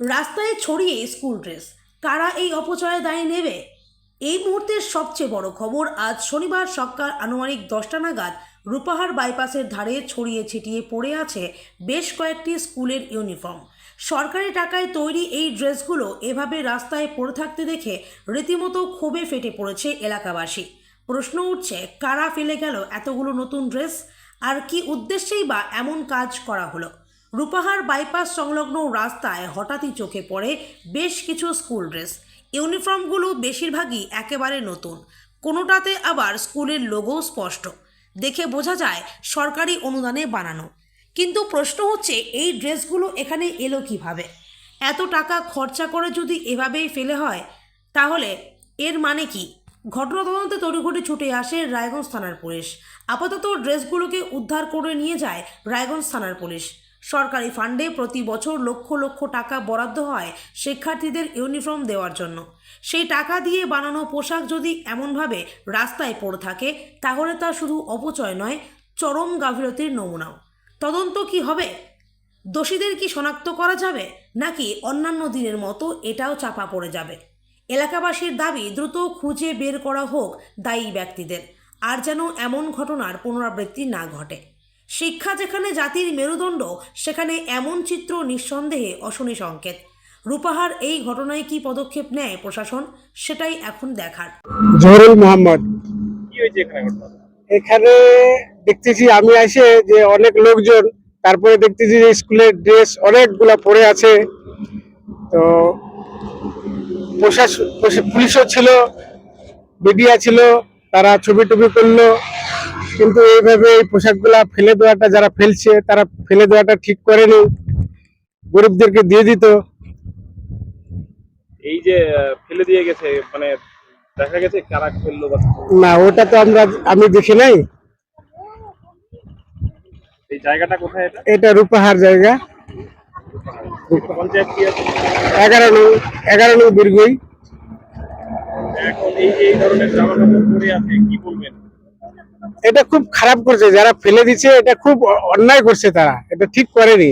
রাস্তায় ছড়িয়ে school dress. কারা এই অপচয়ে দায়ী নেবে? এই মুহূর্তের সবচেয়ে বড় খবর, আজ শনিবার সকাল আনুমানিক দশটা নাগাদ রূপাহার বাইপাসের ধারে ছড়িয়ে ছিটিয়ে পড়ে আছে বেশ কয়েকটি স্কুলের ইউনিফর্ম। সরকারি টাকায় তৈরি এই ড্রেসগুলো এভাবে রাস্তায় পড়ে থাকতে দেখে রীতিমতো ক্ষোভে ফেটে পড়েছে এলাকাবাসী। প্রশ্ন উঠছে, কারা ফেলে গেল এতগুলো নতুন ড্রেস? আর কি উদ্দেশ্যেই বা এমন কাজ করা হলো? রূপাহার বাইপাস সংলগ্ন রাস্তায় হঠাৎই চোখে পড়ে বেশ কিছু স্কুল ড্রেস। ইউনিফর্মগুলো বেশিরভাগই একেবারে নতুন। কোনোটাতে আবার স্কুলের লোগো স্পষ্ট। দেখে বোঝা যায় সরকারি অনুদানে বানানো। কিন্তু প্রশ্ন হচ্ছে, এই ড্রেসগুলো এখানে এলো কীভাবে? এত টাকা খরচা করে যদি এভাবেই ফেলে হয়, তাহলে এর মানে কি? ঘটনা তদন্তে তড়িঘড়ি ছুটে আসে রায়গঞ্জ থানার পুলিশ। আপাতত ড্রেসগুলোকে উদ্ধার করে নিয়ে যায় রায়গঞ্জ থানার পুলিশ। সরকারি ফান্ডে প্রতি বছর লক্ষ লক্ষ টাকা বরাদ্দ হয় শিক্ষার্থীদের ইউনিফর্ম দেওয়ার জন্য। সেই টাকা দিয়ে বানানো পোশাক যদি এমনভাবে রাস্তায় পড়ে থাকে, তাহলে তা শুধু অপচয় নয়, চরম গাফিলতির নমুনাও। তদন্ত কি হবে? দোষীদের কি শনাক্ত করা যাবে, নাকি অন্যান্য দিনের মতো এটাও চাপা পড়ে যাবে? এলাকাবাসীর দাবি দ্রুত খুঁজে বের করা হোক দায়ী ব্যক্তিদের, আর যেন এমন ঘটনার পুনরাবৃত্তি না ঘটে। শিক্ষা যেখানে জাতির মেরুদণ্ড সেখানে এমন চিত্র নিঃসন্দেহে অশনি সংকেত। রূপাহার এই ঘটনায় কি পদক্ষেপ নেয় প্রশাসন সেটাই এখন দেখার। জহরুল মোহাম্মদ। কি হয়েছে এখানে ঘটনা? এখানে দেখতেছি আমি আসে যে অনেক লোকজন তারপরে দেখতেছি যে স্কুলের ড্রেস অনেকগুলা পড়ে আছে। তো প্রশাসন প্রশা- পুলিশও ছিল মিডিয়া ছিল তারা ছবি টবি করল কিন্তু এইভাবে এই পোশাকগুলা ফেলে দেওয়াটা যারা ফেলছে তারা ফেলে দেওয়াটা ঠিক করেনি। গরিবদেরকে দিয়ে দিত। এই যে ফেলে দিয়ে গেছে মানে দেখা গেছে কারা ফেলল না ওটা তো আমরা আমি দেখি নাই। এই জায়গাটা কোথায় এটা? এটা রূপাহার জায়গা। পঞ্চায়েত কি আছে? এগারো নং এগারো নং বীরগুই এখন এই এই ধরনের জামা কাপড় পরে আছে কি বলবেন? এটা খুব খারাপ করছে, যারা ফেলে দিচ্ছে, এটা খুব অন্যায় করছে তারা। এটা ঠিক করেনি।